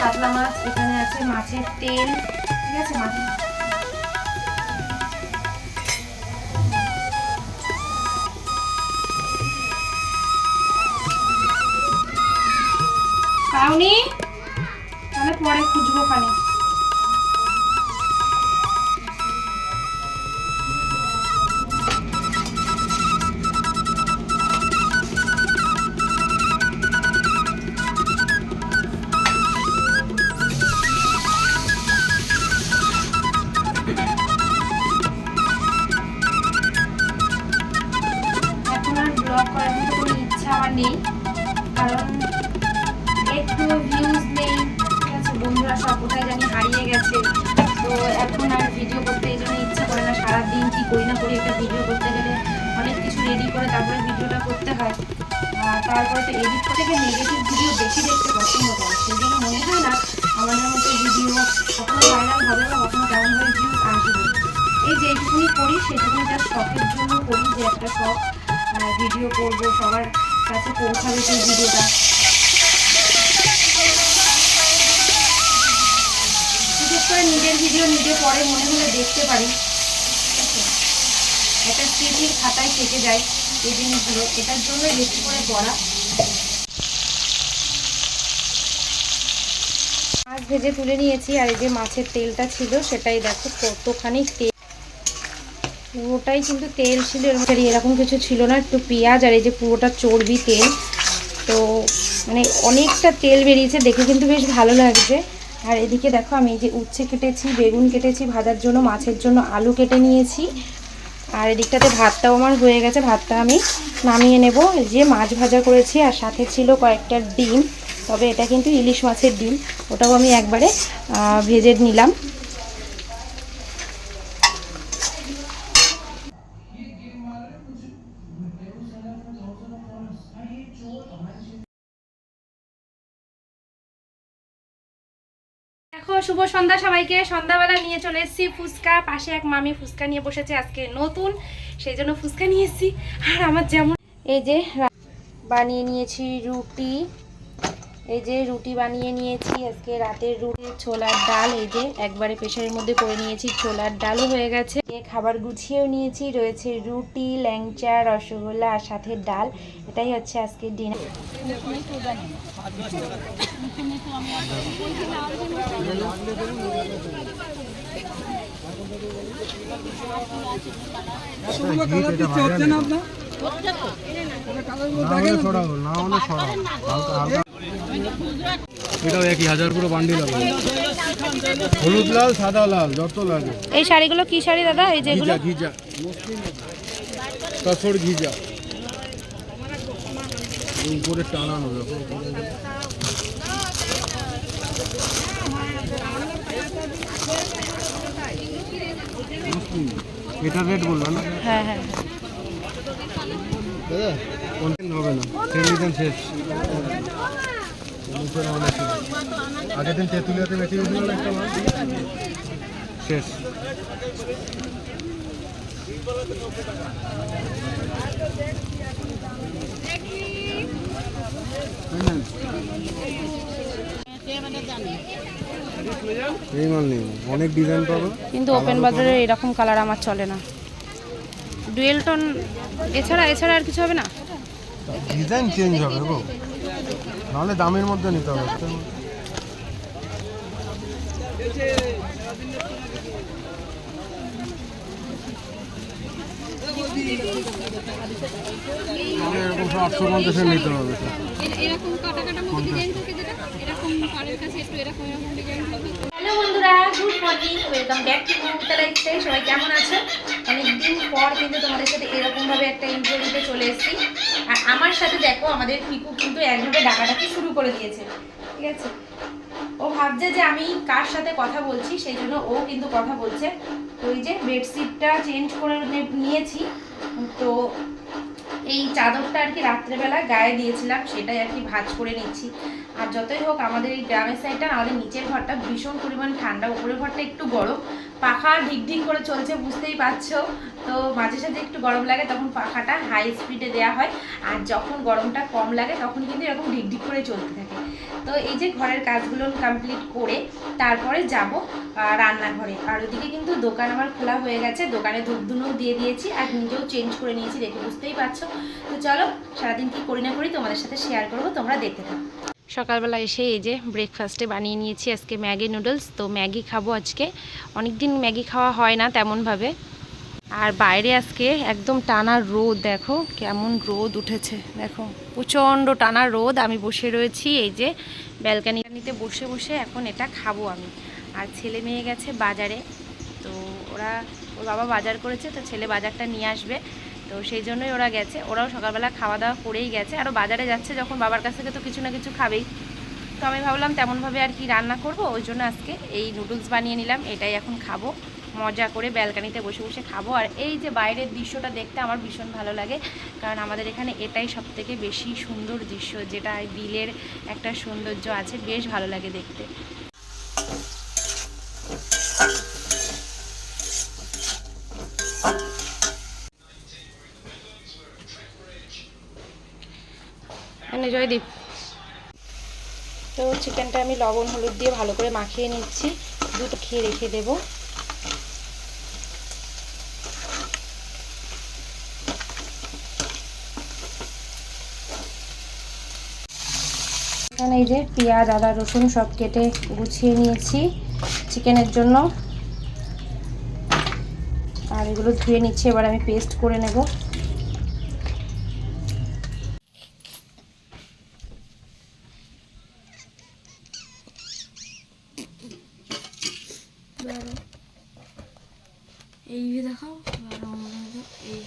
কাতলা মাছ এখানে আছে মাছের তেল ঠিক আছে মাছ পাওনি? তাহলে পরে খুঁজবো খানে তারপরে তো এডিট থেকে নেগেটিভ ভিডিও বেশি দেখতে পছন্দ করে। সেই জন্য মনে হয় না আমাদের মতো ভিডিও কখনো ভাইরাল হবে বা কখনো তেমনভাবে ভিউজ আসবে। এই যে এইটুকুনি করি সেটুকুনি তার শখের জন্য করি যে একটা শখ ভিডিও করব, সবার কাছে পৌঁছাবে সেই ভিডিওটা বিশেষ করে নিজের ভিডিও নিজে পরে মনে হলে দেখতে পারি? একটা স্মৃতির খাতায় থেকে যায়। এই জিনিসগুলো, এটার জন্যই বেশি করে পড়া মাছ ভেজে তুলে নিয়েছি, আর এই যে মাছের তেলটা ছিল, সেটাই দেখো কতখানি তেল পুরোটাই কিন্তু তেল ছিল এরকম কিছু ছিল না, একটু পেঁয়াজ আর এই যে পুরোটা চর্বি তেল। তো মানে অনেকটা তেল বেরিয়েছে, দেখে কিন্তু বেশ ভালো লাগছে। আর এদিকে দেখো আমি এই যে উচ্ছে কেটেছি, বেগুন কেটেছি, ভাজার জন্য, মাছের জন্য আলু কেটে নিয়েছি। আর এদিকটাতে ভাতটাও আমার হয়ে গেছে, ভাতটা আমি নামিয়ে নেব। যে মাছ ভাজা করেছি, আর সাথে ছিল কয়েকটা ডিম, তবে এটা কিন্তু ইলিশ মাছের ডিম, ওটাও আমি একবারে ভেজে নিলাম। দেখো, শুভ সন্ধ্যা সবাইকে। সন্ধ্যাবেলা নিয়ে চলে এসেছি ফুচকা। পাশে এক মামি ফুচকা নিয়ে বসেছে, আজকে নতুন। সেই জন্য ফুচকা নিয়ে এসেছি। আর আমার যেমন এই যে বানিয়ে নিয়েছি রুটি। এই যে রুটি বানিয়ে নিয়েছি আজকে রাতের রুটি ছোলার ডাল এই যে একবারে প্রেশারের মধ্যে করে নিয়েছি ছোলার ডালও হয়ে গেছে। এ খাবার গুছিয়েও নিয়েছি রয়েছে রুটি ল্যাংচা রসগোল্লা আর সাথে ডাল। এটাই হচ্ছে আজকে ডিনার এটাও একই হাজার পুরো বান্ডিল হবে। হলুদ লাল সাদা লাল যত লাগে। এই শাড়িগুলো কি শাড়ি দাদা? এই যেগুলো? ঘিজা। ঘিজা তসর ঘিজা। উপরে টানানো দেখো। এটা রেট বলল না? হ্যাঁ হ্যাঁ। দাদা কন্টেন্ট হবে না। শেষ। আগের দিন তেঁতুলিয়াতে বেশি একটা মাছ শেষ কিন্তু ওপেন বাজারে এরকম কালার আমার চলে না। ডুয়েল টোন এছাড়া এছাড়া আর কিছু হবে না? ডিজাইন চেঞ্জ হবে নাহলে দামের মধ্যে নিতে হবে। এরকম নিতে হবে। বন্ধুরা, good morning, welcome back to Mamata lifestyle সবাই কেমন আছো? অনেকদিন পর কিন্তু তোমাদের সাথে এরকমভাবে একটা ইন্টারভিউতে চলে এসেছি। আর আমার সাথে দেখো, আমাদের পিকু কিন্তু একভাবে ডাকাডাকি শুরু করে দিয়েছে, ঠিক আছে? ও ভাবছে যে আমি কার সাথে কথা বলছি, সেই জন্য ও কিন্তু কথা বলছে। তো এই যে বেডশিটটা চেঞ্জ করে নিয়েছি। তো এই চাদরটা আর কি রাত্রেবেলা গায়ে দিয়েছিলাম, সেটাই আর কি ভাজ করে নিচ্ছি। আর যতই হোক, আমাদের এই গ্রামের সাইডটা আমাদের নিচের ঘরটা ভীষণ পরিমাণ ঠান্ডা, উপরের ঘরটা একটু গরম। পাখা ঢিক ঢিক করে চলছে, বুঝতেই পারছ? তো মাঝে সাঝে একটু গরম লাগে, তখন পাখাটা হাই স্পিডে দেওয়া হয়। আর যখন গরমটা কম লাগে, তখন কিন্তু এরকম ঢিক ঢিক করে চলতে থাকে। তো এই যে ঘরের কাজগুলো কমপ্লিট করে তারপরে যাব রান্নাঘরে। আর ওদিকে কিন্তু দোকান আমার খোলা হয়ে গেছে, দোকানে ধূপ ধুনুও দিয়ে দিয়েছি আর নিজেও চেঞ্জ করে নিয়েছি, দেখে বুঝতেই পারছ। তো চলো, সারাদিন কি করি না করি তোমাদের সাথে শেয়ার করব, তোমরা দেখতে থাকো। সকালবেলা এসে এই যে ব্রেকফাস্টে বানিয়ে নিয়েছি আজকে ম্যাগি নুডলস তো ম্যাগি খাব আজকে। অনেক দিন ম্যাগি খাওয়া হয় না তেমনভাবে। আর বাইরে আজকে একদম টানা রোদ, দেখো কেমন রোদ উঠেছে, দেখো। প্রচণ্ড টানা রোদ, আমি বসে রয়েছি এই যে ব্যালকানিতে বসে বসে এখন এটা খাব আমি। আর ছেলে মেয়ে গেছে বাজারে, তো ওরা, ওর বাবা বাজার করেছে, তো ছেলে বাজারটা নিয়ে আসবে। তো সেই জন্যই ওরা গেছে, ওরাও সকালবেলা খাওয়া দাওয়া করেই গেছে। আরও বাজারে যাচ্ছে যখন, বাবার কাছ থেকে তো কিছু না কিছু খাবেই। তো আমি ভাবলাম তেমনভাবে আর কি রান্না করব, ওই জন্য আজকে এই নুডলস বানিয়ে নিলাম, এটাই এখন খাব। মজা করে ব্যালকানিতে বসে বসে খাব। আর এই যে বাইরের দৃশ্যটা দেখতে আমার ভীষণ ভালো লাগে, কারণ আমাদের এখানে এটাই সব থেকে বেশি সুন্দর দৃশ্য, যেটা বিলের একটা সৌন্দর্য আছে, বেশ ভালো লাগে দেখতে। এনে জয়দীপ, তো চিকেনটা আমি লবণ, হলুদ দিয়ে ভালো করে মাখিয়ে নিচ্ছি। দুটো খেয়ে রেখে দেবো। এখানে এই যে পেঁয়াজ, আদা, রসুন সব কেটে গুছিয়ে নিয়েছি চিকেনের জন্য। আর এগুলো ধুয়ে নিচ্ছি, এবার আমি পেস্ট করে নেব এই দেখাও এই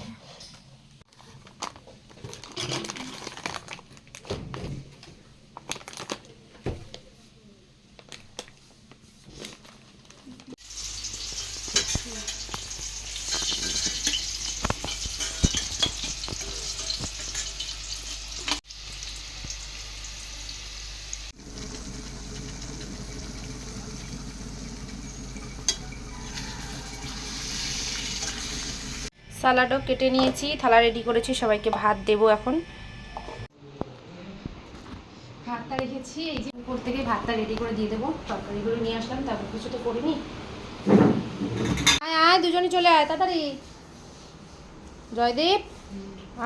স্যালাডও কেটে নিয়েছি, থালা রেডি করেছি, সবাইকে ভাত দেবো এখন। ভাতটা রেখেছি, এই যে উপর থেকে ভাতটা রেডি করে দিয়ে দেবো। তরকারিগুলো নিয়ে আসলাম, তারপর কিছু তো করিনি আয় আয় দুজনে চলে আয়, তাড়াতাড়ি। জয়দীপ,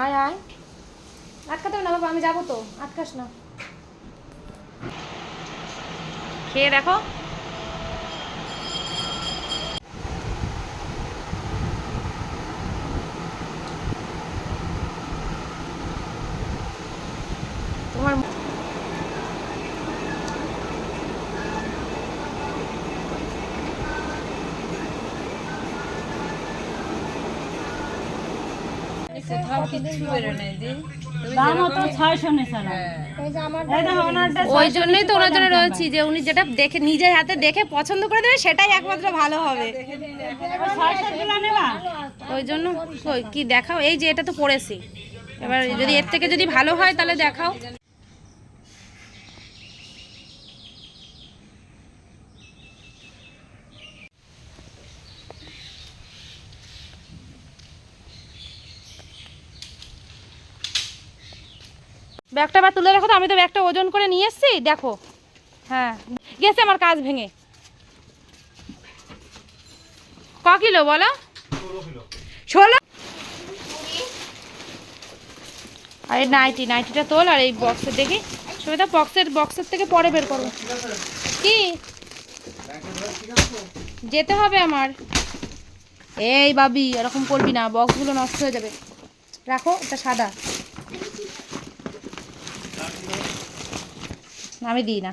আয় আয়। আটকাতে না বাবা, আমি যাব তো, আটকাস না। খেয়ে দেখো তোমার কোথাও তো ছয়শো ওই জন্যই তো ওনার জন্য রয়েছি যে উনি যেটা দেখে নিজের হাতে দেখে পছন্দ করে দেবে সেটাই একমাত্র ভালো হবে। ওই জন্য কি দেখাও এই যে এটা তো পড়েছি। এবার যদি এর থেকে যদি ভালো হয় তাহলে দেখাও। ব্যাগটা আবার তুলে রাখো তো আমি তো ব্যাগটা ওজন করে নিয়ে এসেছি দেখো। হ্যাঁ গেছে আমার কাজ ভেঙে। ক কিলো বলো? ষোলো আর এই নাইটি নাইটিটা তোল আর এই বক্সের দেখি। সুবিধা বক্সের বক্সের থেকে পরে বের করো। কি? যেতে হবে আমার। এই বাবি এরকম করবি না বক্সগুলো নষ্ট হয়ে যাবে। রাখো এটা সাদা। আমি দিই না।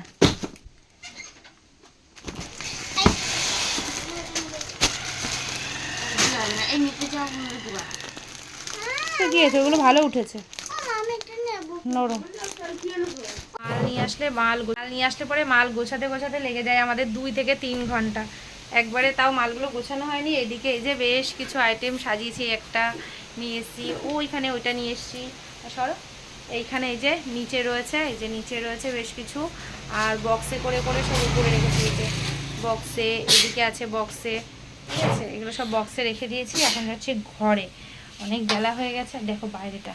কি আছে ওগুলো ভালো উঠেছে। নরম। মাল নিয়ে আসলে মাল মাল নিয়ে আসলে পরে মাল গোছাতে গোছাতে লেগে যায় আমাদের দুই থেকে তিন ঘণ্টা। একবারে তাও মালগুলো গোছানো হয়নি এদিকে এই যে বেশ কিছু আইটেম সাজিয়েছি একটা নিয়ে এসেছি ওইখানে ওইটা নিয়ে এসেছি। সরো। এইখানে এই যে নিচে রয়েছে, এই যে নিচে রয়েছে বেশ কিছু। আর বক্সে করে করে সব উপরে রেখেছি, এই যে বক্সে এদিকে আছে বক্সে ঠিক আছে? এগুলো সব বক্সে রেখে দিয়েছি। এখন হচ্ছে ঘরে। অনেক বেলা হয়ে গেছে। দেখো বাইরেটা।